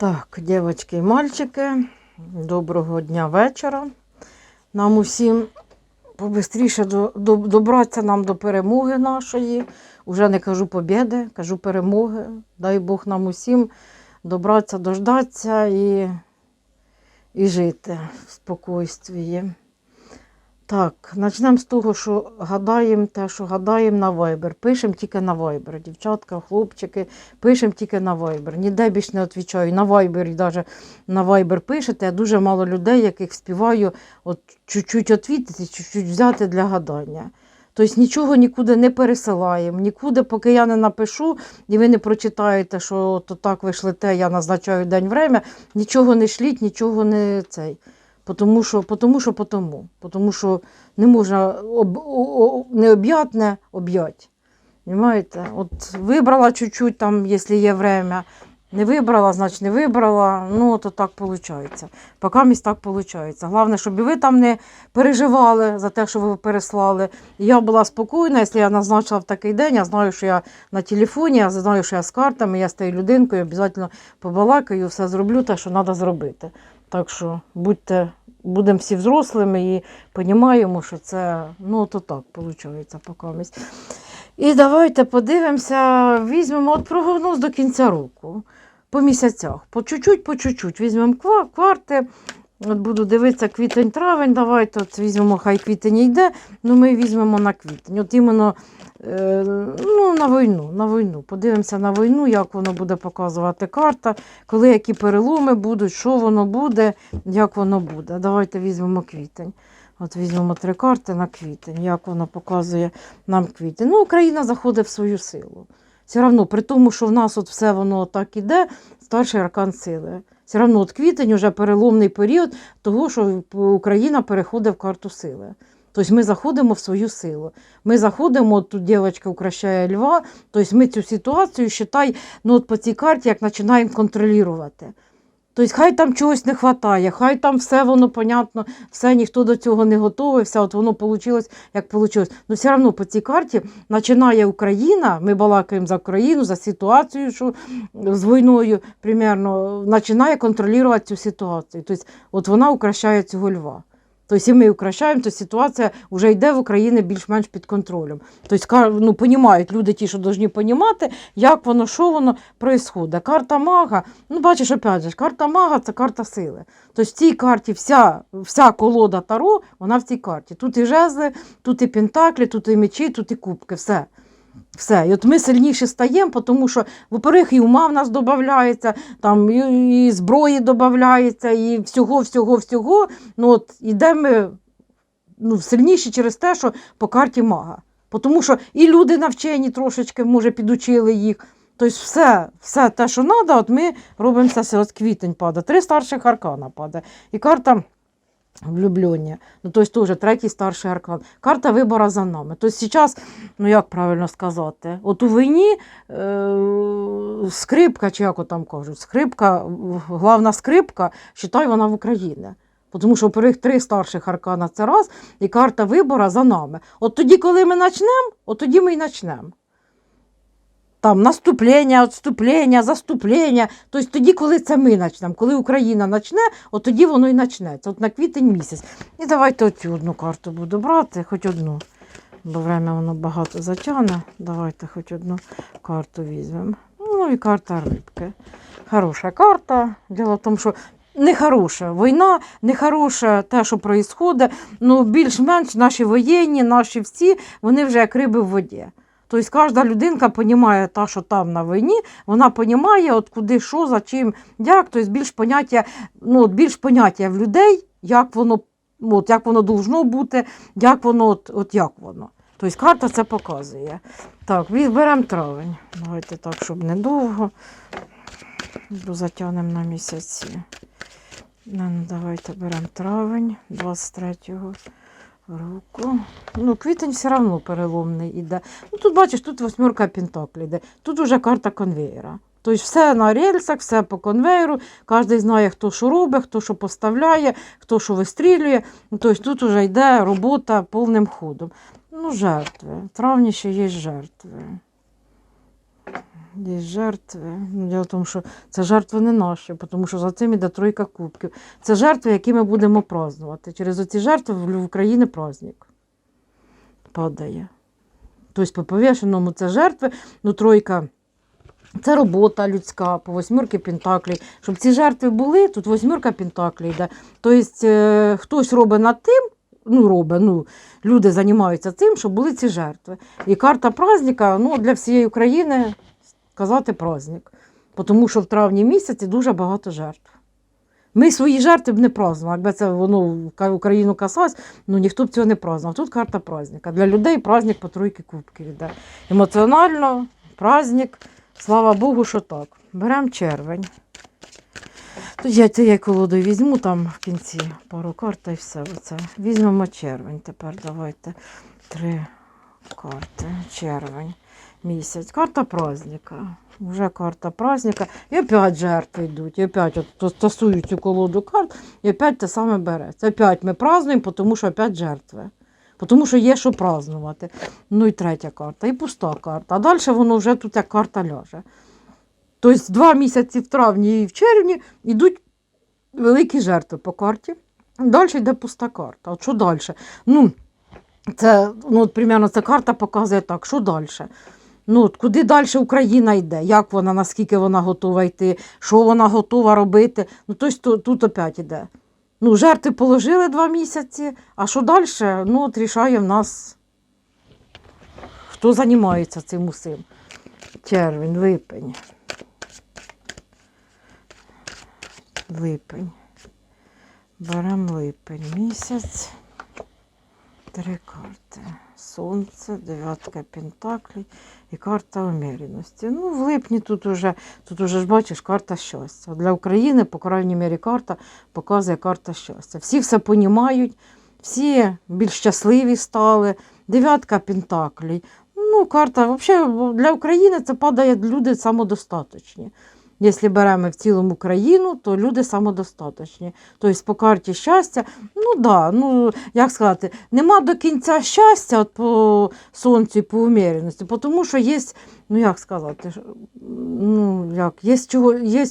Так, дівчатки і мальчики, доброго дня вечора. Нам усім побистріше до, до, добратися нам до перемоги нашої. Уже не кажу побєди, кажу перемоги. Дай Бог нам усім добратися, дождатися і, і жити в спокойствії. Так, почнемо з того, що гадаємо те, що гадаємо на Viber. Пишемо тільки на Viber. Дівчатка, хлопчики, пишемо тільки на Viber. Ніде більше не відповідаю. На Viber і навіть на Viber пишете. Я дуже мало людей, яких співаю от чуть-чуть відповідати, чуть-чуть взяти для гадання. Тобто нічого нікуди не пересилаємо, нікуди, поки я не напишу, і ви не прочитаєте, що то так ви шлете, я назначаю день время, нічого не шліть, нічого не цей. Потому що, потому що, потому. Потому що не можна об, необ'ятне об'ять. Понимаєте? От вибрала чуть-чуть там, якщо є время. Не вибрала, значить не вибрала. Ну, то так виходить. Поки місць так виходить. Головне, щоб і ви там не переживали за те, що ви переслали. Я була спокійна, якщо я назначила в такий день, я знаю, що я на телефоні, я знаю, що я з картами, я з тією людинкою, обов'язково побалакаю, все зроблю те, що треба зробити. Так що будьте, будемо всі взрослими і розуміємо, що це ну, то так виходить покамість. І давайте подивимося, візьмемо от прогноз до кінця року. По місяцях. По чуть-чуть, по чуть-чуть. Візьмемо ква- кварти. От буду дивитися квітень-травень. Давайте от візьмемо, хай квітень йде, ну ми візьмемо на квітень. От іменно ну, на війну, на війну. Подивимося на війну, як воно буде показувати карта, коли які переломи будуть, що воно буде, як воно буде. Давайте візьмемо квітень. От візьмемо три карти на квітень, як воно показує нам квітень. Ну, Україна заходить в свою силу. Все одно, при тому, що в нас от все воно так іде, старший аркан сили. Все одно от квітень вже переломний період того, що Україна переходить в карту сили. Тобто ми заходимо в свою силу. Ми заходимо, тут дівчинка укращає льва, тобто ми цю ситуацію, считай, ну от по цій карті, як починаємо контролювати. Тобто, хай там чогось не вистачає, хай там все воно понятно, все ніхто до цього не готовився, от воно вийшло, як вийшло. Ну, все одно по цій карті починає Україна, ми балакаємо за Україну, за ситуацію, що з війною примерно, починає контролювати цю ситуацію. Тобто, от вона укращає цього льва. Тобто, і ми укращаємо, то ситуація вже йде в Україні більш-менш під контролем. Тобто, ну, понімають люди, ті, що повинні розуміти, як воно, що воно відбувається. Карта мага, ну бачиш, опять же, карта мага це карта сили. Тобто в цій карті вся, вся колода Таро, вона в цій карті. Тут і жезли, тут і пентаклі, тут і мечі, тут і кубки, все. Все. І от ми сильніше стаємо, тому що, во-первых, і ума в нас додається, там і, і зброї додається, і всього, всього, всього. Ну, от ідемо ну, сильніші через те, що по карті мага. Тому що і люди навчені трошечки, може, підучили їх. Тобто все, все те, що треба, от ми робимо це все. От квітень падає. Три старших аркана падає. І карта влюблення. Ну, тобто теж третій старший аркан. Карта вибору за нами. Тобто зараз, ну як правильно сказати, от у війні е- скрипка, чи як там кажуть, скрипка, головна скрипка, вважай, вона в Україні. Тому що перих три старших аркана це раз, і карта вибору за нами. От тоді, коли ми почнемо, от тоді ми і почнемо. Там наступлення, відступлення, заступлення. Тобто тоді, коли це ми почнемо, коли Україна почне, от тоді воно і почнеться. От на квітень місяць. І давайте оцю одну карту буду брати, хоч одну. Бо время воно багато затягне. Давайте хоч одну карту візьмемо. Ну і карта рибки. Хороша карта. Діло в тому, що нехороша війна, нехороше те, що відбувається. Ну, більш-менш наші воєнні, наші всі, вони вже як риби в воді. Тобто кожна людинка розуміє та, що там на війні, вона розуміє, от куди, що, за чим, як. Тобто більш поняття, ну, от більш поняття в людей, як воно, ну, от, як воно должно бути, як воно, от, от як воно. Тобто карта це показує. Так, беремо травень. Давайте так, щоб недовго. Затягнемо на місяці. Давайте беремо травень 23-го року. Ну, квітень все одно переломний іде. Ну, тут бачиш, тут восьмерка пентаклі йде. Тут уже карта конвейера. Тобто все на рельсах, все по конвейеру, кожен знає, хто що робить, хто що поставляє, хто що вистрілює. Ну, Тобто тут вже йде робота повним ходом. Ну, жертви. Травні ще є жертви. Є жертви. Ну, Діло в тому, що це жертви не наші, тому що за цим іде тройка кубків. Це жертви, які ми будемо празднувати. Через оці жертви в Україні праздник падає. Тобто по повішеному це жертви, ну тройка. Це робота людська по восьмірки пентаклей. Щоб ці жертви були, тут восьмірка пентаклей йде. Тобто е, хтось робить над тим, ну робить, ну, люди займаються цим, щоб були ці жертви. І карта праздника ну, для всієї України казати праздник. Тому що в травні місяці дуже багато жертв. Ми свої жертви б не празднували. Якби це воно Україну касалось, ну ніхто б цього не празднував. Тут карта праздника. Для людей праздник по тройки кубків йде. Емоціонально, праздник, слава Богу, що так. Беремо червень. Тут я цією колодою візьму там в кінці пару карт й все. Оце. Візьмемо червень. Тепер давайте три карти. Червень місяць. Карта праздника. Вже карта праздника. І опять жертви йдуть. І опять от, тасують цю колоду карт, і опять те саме береться. Опять ми празднуємо, тому що опять жертви. Тому що є що празднувати. Ну і третя карта, і пуста карта. А далі воно вже тут як карта ляже. Тобто два місяці в травні і в червні йдуть великі жертви по карті. Далі йде пуста карта. От що далі? Ну, це, ну, от, примерно, ця карта показує так, що далі. Ну, от куди далі Україна йде, як вона, наскільки вона готова йти, що вона готова робити. Ну, тобто тут, опять іде. Ну, жертви положили два місяці, а що далі? Ну, от рішає в нас, хто займається цим усім. Червень, липень. Липень. Беремо липень місяць. Три карти. Сонце, дев'ятка пентаклей і карта уміряності. Ну, в липні тут уже, тут уже ж бачиш, карта щастя. Для України, по крайній мірі, карта показує карта щастя. Всі все понімають, всі більш щасливі стали. Дев'ятка пентаклей. Ну, карта, взагалі, для України це падає люди самодостаточні. Якщо беремо в цілому країну, то люди самодостаточні. Тобто по карті щастя, ну да, ну як сказати, нема до кінця щастя от по сонцю і по уміряності, тому що є, ну як сказати, ну як, є, чого, є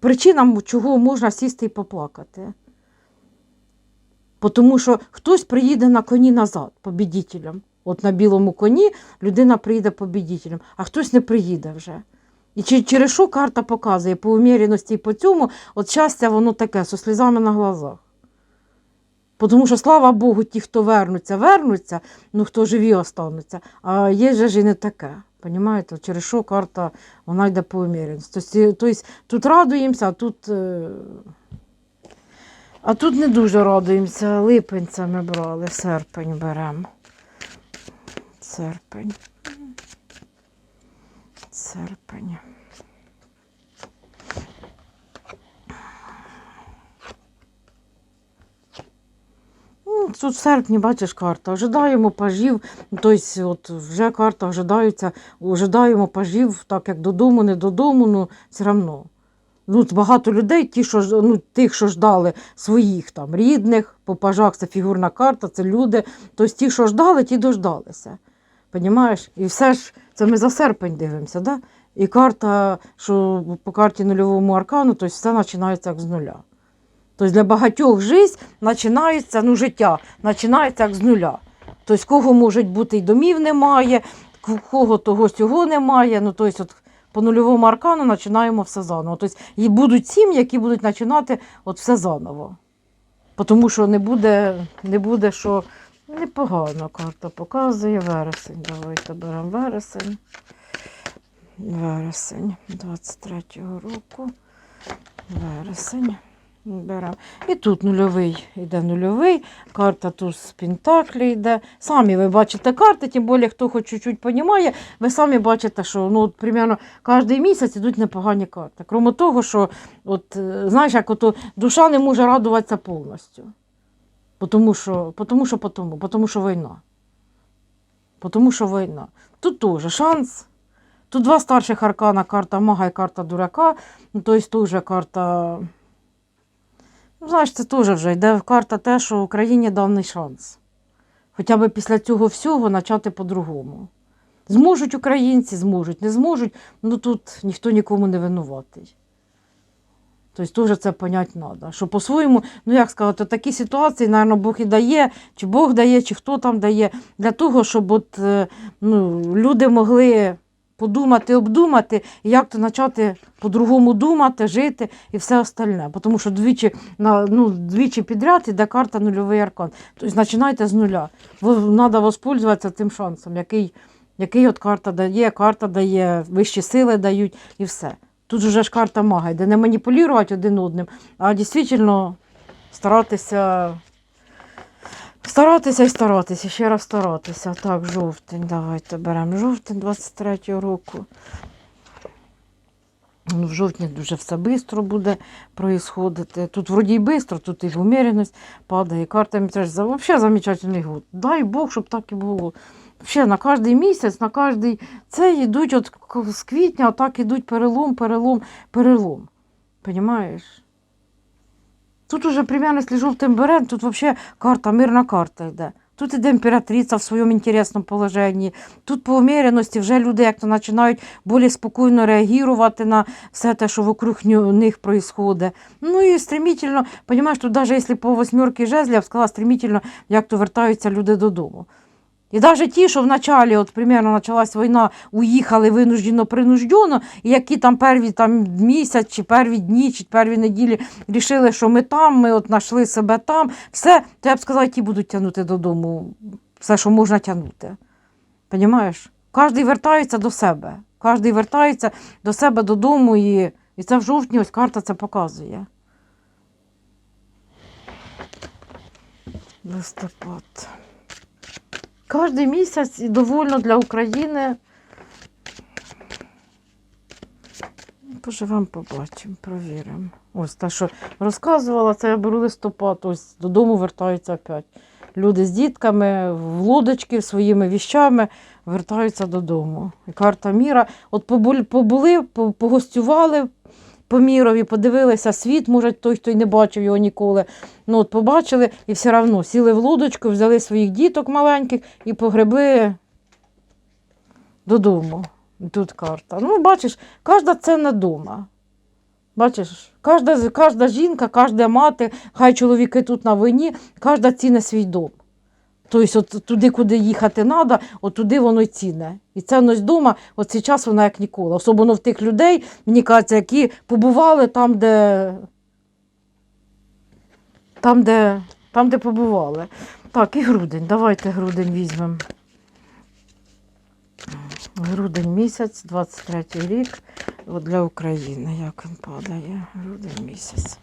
причина, чого можна сісти і поплакати. Тому що хтось приїде на коні назад, побідітелем. От на білому коні людина приїде побідітелем, а хтось не приїде вже. І через що карта показує по уміряності і по цьому, от щастя, воно таке, зі слізами на глазах. Тому що, слава Богу, ті, хто вернуться, вернуться, ну хто живі остануться. А є же ж і не таке. Понімаєте? Через що карта вона йде по уміряності. Тобто, тобто тут радуємося, а тут. е, А тут не дуже радуємося. Липень це ми брали, серпень беремо. Серпень. Серпень. Ну, Тут в серпні, бачиш, карта. Ожидаємо пажів, тобто от вже карта ожидається, ожидаємо пажів, так як додому, не додому, ну все одно. Ну, багато людей, ті, що, ну, тих, що ждали своїх там рідних, по пажах це фігурна карта, це люди. Тобто ті, що ждали, ті дождалися. Понімаєш? І все ж це ми за серпень дивимося, да? І карта, що по карті нульовому аркану, тобто все починається як з нуля. Тобто для багатьох життя починається, ну, життя починається як з нуля. Тобто, кого може бути і домів немає, кого того сього немає. Ну, тобто, от по нульовому аркану починаємо все заново. Тобто, і будуть сім'ї, які будуть починати от все заново. Тому що не буде, не буде, що непогано карта показує вересень. Давайте беремо вересень. Вересень 23-го року. Вересень. Беремо. І тут нульовий йде нульовий, карта тут з Пентаклі йде. Самі ви бачите карти, тим більше, хто хоч чуть-чуть розуміє, ви самі бачите, що ну, от, примерно кожен місяць йдуть непогані карти. Крім того, що от, е, знаєш, як ото, душа не може радуватися повністю. Тому що, тому що, потому, тому що війна. Тому що війна. Тут теж шанс. Тут два старших аркана, карта мага і карта дурака. Ну, тобто теж карта. Ну, знаєш, це теж вже йде карта те, що Україні даний шанс. Хоча б після цього всього почати по-другому. Зможуть українці, зможуть, не зможуть, ну тут ніхто нікому не винуватий. Тобто теж це понять треба. Що по-своєму, ну як сказати, такі ситуації, мабуть, Бог і дає, чи Бог дає, чи хто там дає, для того, щоб от, е, ну, люди могли подумати, обдумати, як то почати по-другому думати, жити і все остальне. Тому що двічі, ну, двічі підряд іде карта нульовий аркан. Тобто починайте з нуля. Треба воспользуватися тим шансом, який, який от карта дає, карта дає, вищі сили дають і все. Тут вже ж карта мага, де не маніпулювати один одним, а дійсно старатися. Старатися і старатися, ще раз старатися. Так, жовтень, давайте беремо жовтень 23-го року. Ну, в жовтні дуже все швидко буде происходити. Тут вроді і швидко, тут і умеренность падає. Карта мені взагалі замечательний год. Дай Бог, щоб так і було. Ще на кожний місяць, на кожний це йдуть от з квітня, отак ідуть перелом, перелом, перелом. Понимаєш? Тут уже примерно, якщо жовтим берем, тут взагалі карта, мирна карта йде. Тут іде імператриця в своєму інтересному положенні. Тут по уміряності вже люди як то починають більш спокійно реагувати на все те, що вокруг них відбувається. Ну і стремительно, розумієш, тут навіть якщо по восьмерки жезлів, я сказала, стремительно, як то вертаються люди додому. І навіть ті, що в началі, от примерно почалась війна, уїхали винуждено, принуждено, і які там перві там, місяць, чи перві дні, чи перві неділі рішили, що ми там, ми от знайшли себе там, все, то я б сказала, ті будуть тягнути додому все, що можна тягнути. Понімаєш? Кожен вертається до себе. Кожен вертається до себе додому, і, і це в жовтні ось карта це показує. Листопад. Кожний місяць і довольно для України. Поживемо, побачимо, провіримо. Ось те, що розказувала, це я беру листопад, ось додому вертаються опять. Люди з дітками, в лодочки, своїми віщами вертаються додому. І карта міра. От побули, погостювали по мірові, подивилися світ, може, той, хто й не бачив його ніколи. Ну, от побачили і все одно сіли в лодочку, взяли своїх діток маленьких і погребли додому. Тут карта. Ну, бачиш, кожна ценна дома. Бачиш, кожна, кожна жінка, кожна мати, хай чоловіки тут на війні, кожна ціне свій дом. Тобто, от туди, куди їхати треба, от туди воно й ціне. І цінність дома, от цей час вона як ніколи. Особливо в тих людей, мені кажеться, які побували там, де. Там, де, там, де побували. Так, і грудень. Давайте грудень візьмемо. Грудень місяць, 23 рік. От для України, як він падає. Грудень місяць.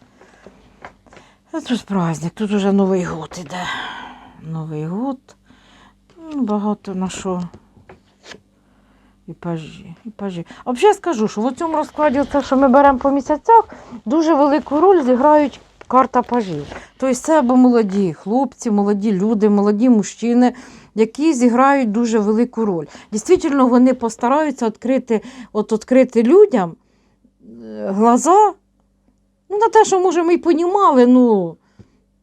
А тут праздник, тут уже Новий год іде. Новий год. Ну, Багато на що. І пажі, і пажі. А взагалі скажу, що в цьому розкладі, це, що ми беремо по місяцях, дуже велику роль зіграють карта пажів. Тобто це або молоді хлопці, молоді люди, молоді мужчини, які зіграють дуже велику роль. Дійсно, вони постараються відкрити, от, відкрити людям е, глаза ну, на те, що, може, ми й понімали, ну,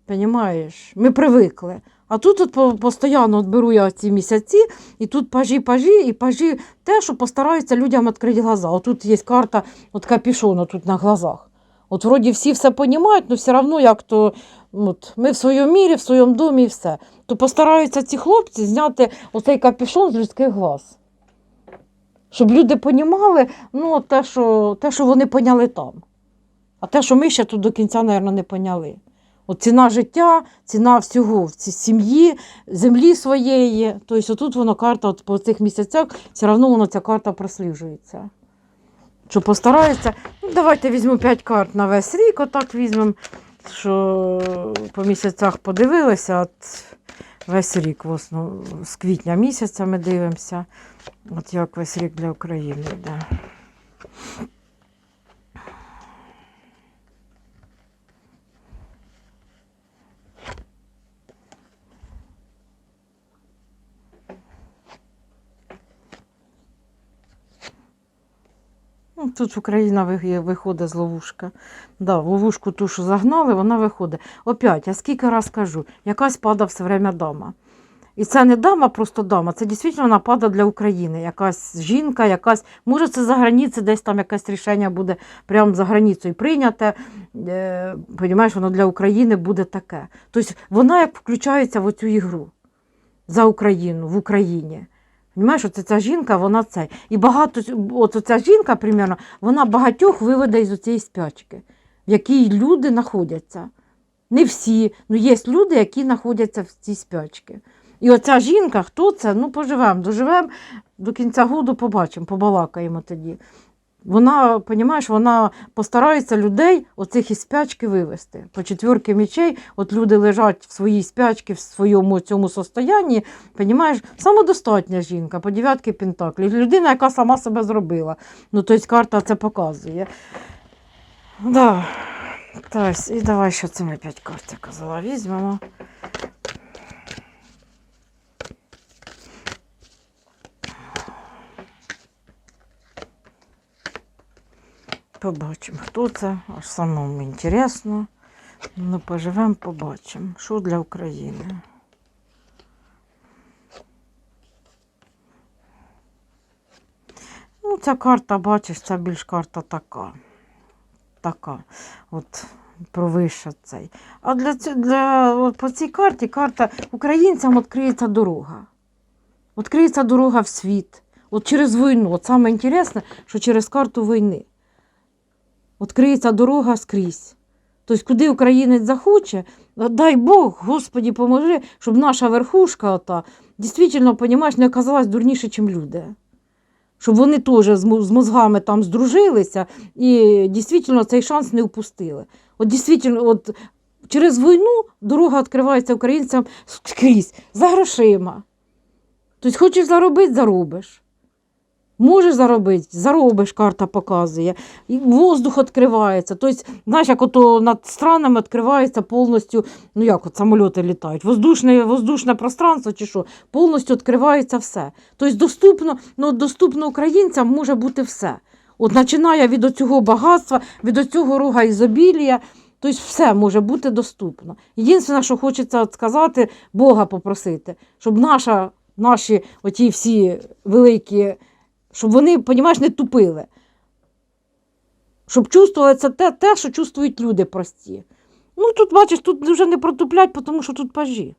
понімаєш, ми привикли. А тут от постійно от беру я ці місяці, і тут пажі, пажі, і пажі те, що постараються людям відкрити глаза. От тут є карта от капюшону тут на глазах. От вроді всі все розуміють, але все одно як то от, ми в своєму мірі, в своєму домі і все. То постараються ці хлопці зняти оцей капюшон з людських глаз. Щоб люди понімали ну, те, що, те, що вони поняли там. А те, що ми ще тут до кінця, мабуть, не поняли. От ціна життя, ціна всього в сім'ї, землі своєї. Тобто тут воно карта от по цих місяцях, все одно воно ця карта просліджується. Що постараються. Ну, давайте візьму 5 карт на весь рік, отак візьмемо, що по місяцях подивилися, от весь рік в основ... з квітня місяця ми дивимося. От як весь рік для України йде. Ну, Тут Україна виходить з ловушка. Да, ловушку ту, що загнали, вона виходить. Опять, я скільки раз кажу, якась падає все время дама. І це не дама, просто дама. Це дійсно напада для України. Якась жінка, якась, може, це за границею, десь там якесь рішення буде прямо за границею прийняте. Е, Понімаєш, воно для України буде таке. Тобто вона як включається в цю ігру за Україну в Україні. Понімаєш, оце ця жінка, вона це. І багато, от ця жінка, примерно, вона багатьох виведе із цієї спячки, в якій люди знаходяться. Не всі, ну є люди, які знаходяться в цій спячці. І оця жінка, хто це? Ну, поживемо, доживемо до кінця году, побачимо, побалакаємо тоді. Вона, понімаєш, вона постарається людей оцих із спячки вивести. По четвірки мічей, от люди лежать в своїй спячці, в своєму цьому состоянні, понімаєш, самодостатня жінка, по дев'ятки пентаклів. Людина, яка сама себе зробила. Ну, тобто карта це показує. Да. І давай ще це ми п'ять карт, казала, візьмемо. Побачимо, хто це. Аж самому інтересно. Ну, поживемо, побачимо. Що для України? Ну, ця карта, бачиш, це більш карта така. Така. От провиша цей. А для, для от по цій карті карта українцям відкриється дорога. Відкриється дорога в світ. От через війну. От саме інтересне, що через карту війни. Відкриється дорога скрізь. Тобто, куди українець захоче, дай Бог, Господі, поможи, щоб наша верхушка ота, дійсно, понімаєш, не оказалась дурніше, ніж люди. Щоб вони теж з мозгами там здружилися і дійсно цей шанс не впустили. От дійсно, от через війну дорога відкривається українцям скрізь, за грошима. Тобто, хочеш заробити, заробиш. Можеш заробити, заробиш, карта показує. І воздух відкривається. Тобто, знаєш, як ото над странами відкривається повністю, ну як от самоліти літають, воздушне, воздушне пространство чи що, повністю відкривається все. Тобто доступно, ну, доступно українцям може бути все. От починає від цього багатства, від цього рога ізобілія, тобто все може бути доступно. Єдине, що хочеться сказати, Бога попросити, щоб наша, наші оті всі великі щоб вони, понімаєш, не тупили. Щоб чувствували це те, те, що чувствують люди прості. Ну, тут, бачиш, тут вже не протуплять, тому що тут пажі.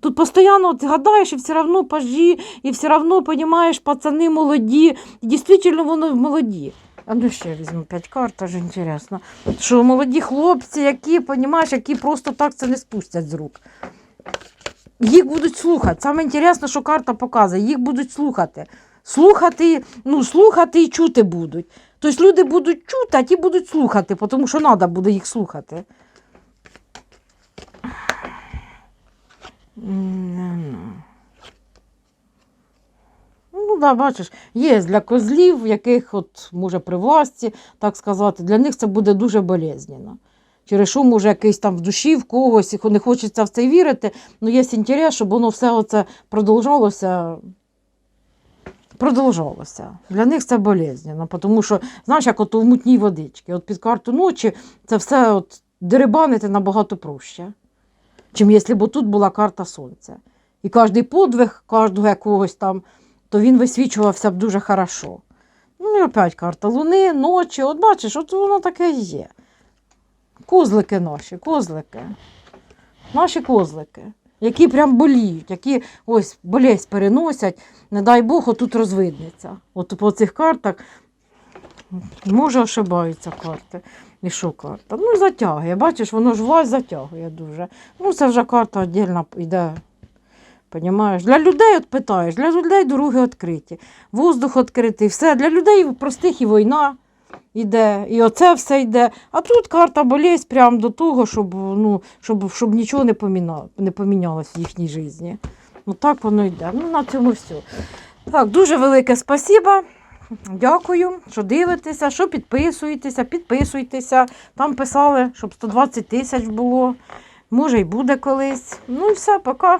Тут постійно от гадаєш, і все одно пажі, і все одно, понімаєш, пацани молоді. І дійсно воно молоді. А ну ще візьму п'ять карт, аж інтересно. Що молоді хлопці, які, понімаєш, які просто так це не спустять з рук. Їх будуть слухати. Саме інтересно, що карта показує, їх будуть слухати. Слухати, ну, слухати і чути будуть. Тобто люди будуть чути, а ті будуть слухати, тому що треба буде їх слухати. Ну, да, бачиш, є для козлів, яких от, може при власті, так сказати, для них це буде дуже болезненно. Через що, може, якийсь там в душі в когось, не хочеться в це вірити, але є інтерес, щоб воно все оце продовжалося продовжалося. Для них це болезненно, тому що, знаєш, як от у мутній водичці, от під карту ночі це все от дерибанити набагато проще, чим якщо б тут була карта сонця. І кожен подвиг, кожного якогось там, то він висвічувався б дуже хорошо. Ну і опять карта луни, ночі, от бачиш, от воно таке і є. Козлики наші, козлики. Наші козлики, які прям боліють, які ось болезнь переносять, не дай Бог, отут розвиднеться. От по цих картах може ошибаються карти. І що карта? Ну, затягує. Бачиш, воно ж власть затягує дуже. Ну, це вже карта віддільно йде. Понімаєш? Для людей от питаєш, для людей дороги відкриті, воздух відкритий, все. Для людей простих і війна йде, і оце все йде. А тут карта болезнь прямо до того, щоб, ну, щоб, щоб нічого не, поміна, не помінялось в їхній житті. Ну так воно йде. Ну, на цьому все. Так, дуже велике спасіба. Дякую, що дивитеся, що підписуєтеся, підписуйтеся. Там писали, щоб 120 тисяч було. Може, й буде колись. Ну і все, пока.